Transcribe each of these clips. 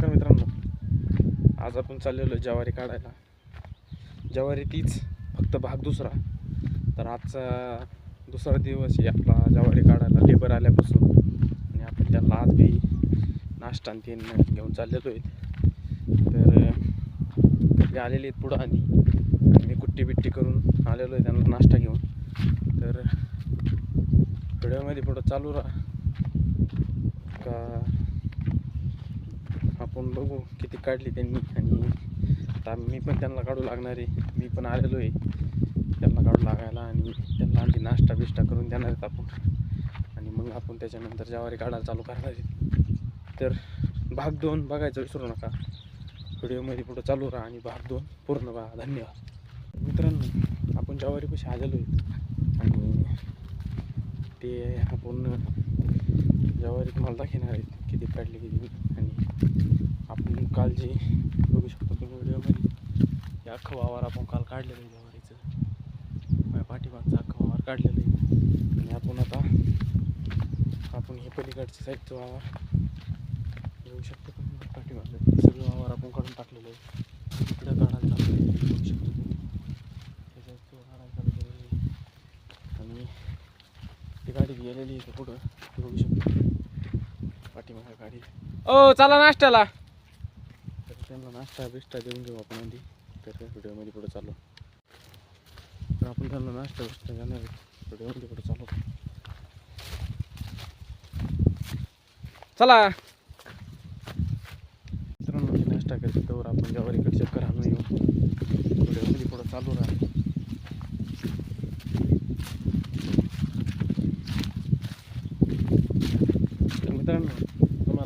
नमस्कार मित्रांनो. आज आपण चाललेलो आहे ज्वारी काढायला. ज्वारी तीच फक्त भाग दुसरा. तर आजचा दुसरा दिवस आहे आपला ज्वारी काढायला लेबर आल्यापासून. आणि आपण त्यांना आज बी नाश्ता आणि तीन घेऊन चाललेलो आहेत तर ते आलेले आहेत पुढं आणि आणि मी कुट्टी बिट्टी करून आलेलो आहे त्यांना नाश्ता घेऊन. तर व्हिडिओमध्ये पुढं चालू राहा. का आपण बघू किती काढली त्यांनी. आणि आता मी पण त्यांना काढू लागणार आहे. मी पण आलेलो आहे त्यांना काढू लागायला. आणि त्यांना आधी नाश्ता बिष्टा करून देणार आहेत आपण. आणि मग आपण त्याच्यानंतर ज्यावारी काढायला चालू करणार आहे. तर भाग दोन बघायचं विसरू नका. व्हिडिओमध्ये पुढं चालू राहा आणि भाग दोन पूर्ण बघा धन्यवाद. मित्रांनो आपण ज्वारीपाशी आलेलो आहे. आणि ते आपण ज्यावारी तुम्हाला दाखवणार आहेत. किती काढले किती आणि आपण काल जे बघू शकतो तुम्ही व्हिडिओमध्ये हे अख्खं वावर आपण काल काढलेलं आहे ज्वारीचं. माझ्या पाठीमागचं अख्खं वावर काढलेलं आहे. आणि आपण आता आपण हे पलीकडच्या साईडचं वावर बघू शकतो तुम्ही पाठीमागचं हे सगळं वावर आपण काढून टाकलेलं आहे. इकडं काढायला चालू आहे. बघू शकतो. आणि ती गाडी गेलेली आहे का पुढं. बघू शकतो. गाडी. ओ चला नाश्त्याला. तर त्यांना नाश्ता बिष्टा देऊन घेऊ आपण आधी. तर व्हिडिओमध्ये पुढे चालू. तर आपण त्यांना नाश्ता बिष्टा आहे. व्हिडिओमध्ये पुढे चालू. चला. मित्रांनो नाश्ता करते. तर आपण ज्वारीकडे चक्कर आणून येऊ. व्हिडिओमध्ये पुढे चालू राहा. तर मित्रांनो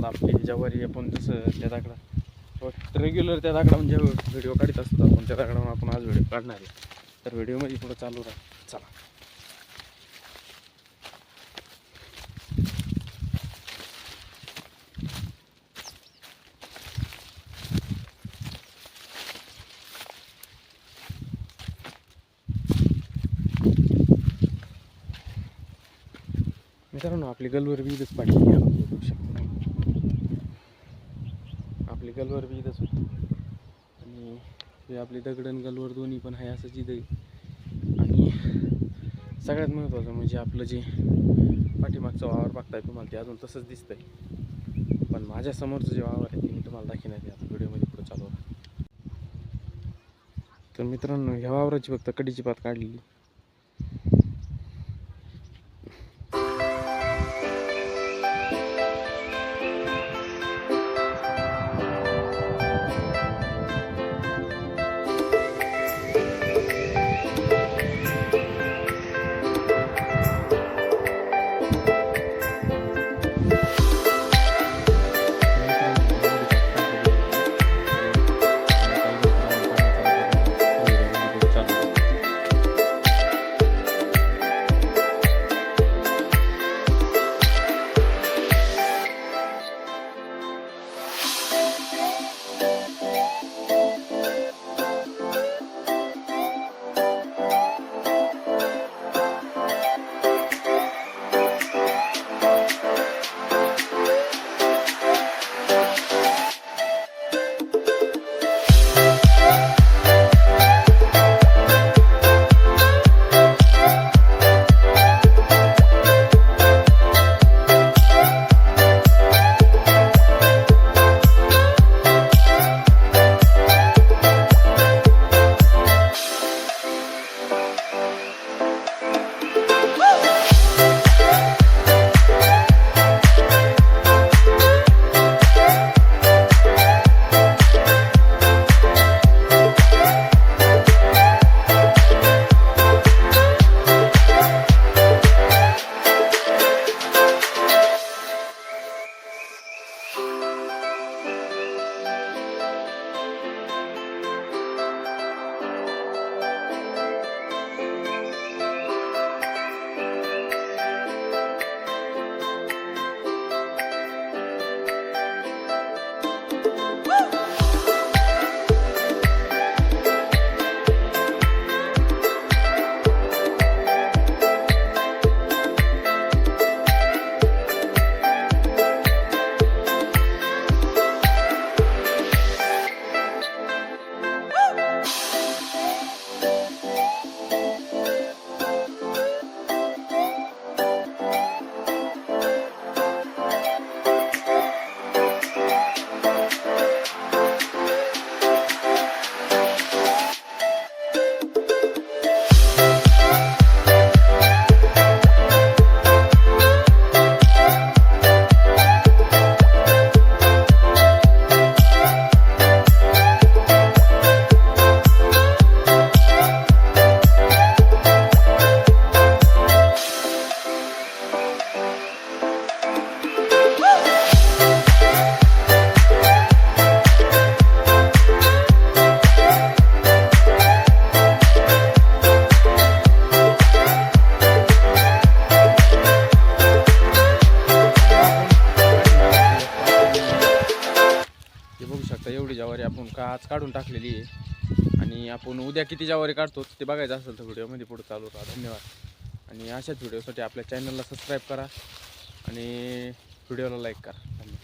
तुम्हाला आपली ज्वारी आपण जसं त्या दाकडा रेग्युलर त्या दाकडा म्हणजे व्हिडिओ काढत असतो आपण त्या दाकडावर आपण आज व्हिडिओ काढणार आहे. तर व्हिडिओमध्ये पुढं चालू राहा. चला. मित्रांनो आपली गलवर बी इथंच आपण बघू शकतो. गलवर बी इथंच होती आणि हे आपली दगडण गलवर दोन्ही पण आहे असंच इथं. आणि सगळ्यात महत्त्वाचं म्हणजे आपलं जे पाठीमागचं वावर बघताय तुम्हाला ते अजून तसंच दिसतंय. पण माझ्यासमोरचं जे वावर आहे ते मी तुम्हाला दाखवण्यात आता व्हिडिओमध्ये पुढे चालू. तर मित्रांनो ह्या वावराची फक्त कडीची पात काढलेली. का आज काढून टाकलेली आहे. आणि आपण उद्या किती ज्वारी काढतो ते बघायचं असेल तर व्हिडिओमध्ये पुढे चालू राहा. धन्यवाद. आणि अशाच व्हिडिओसाठी आपल्या चॅनलला सबस्क्राईब करा आणि व्हिडिओला लाईक करा. धन्यवाद.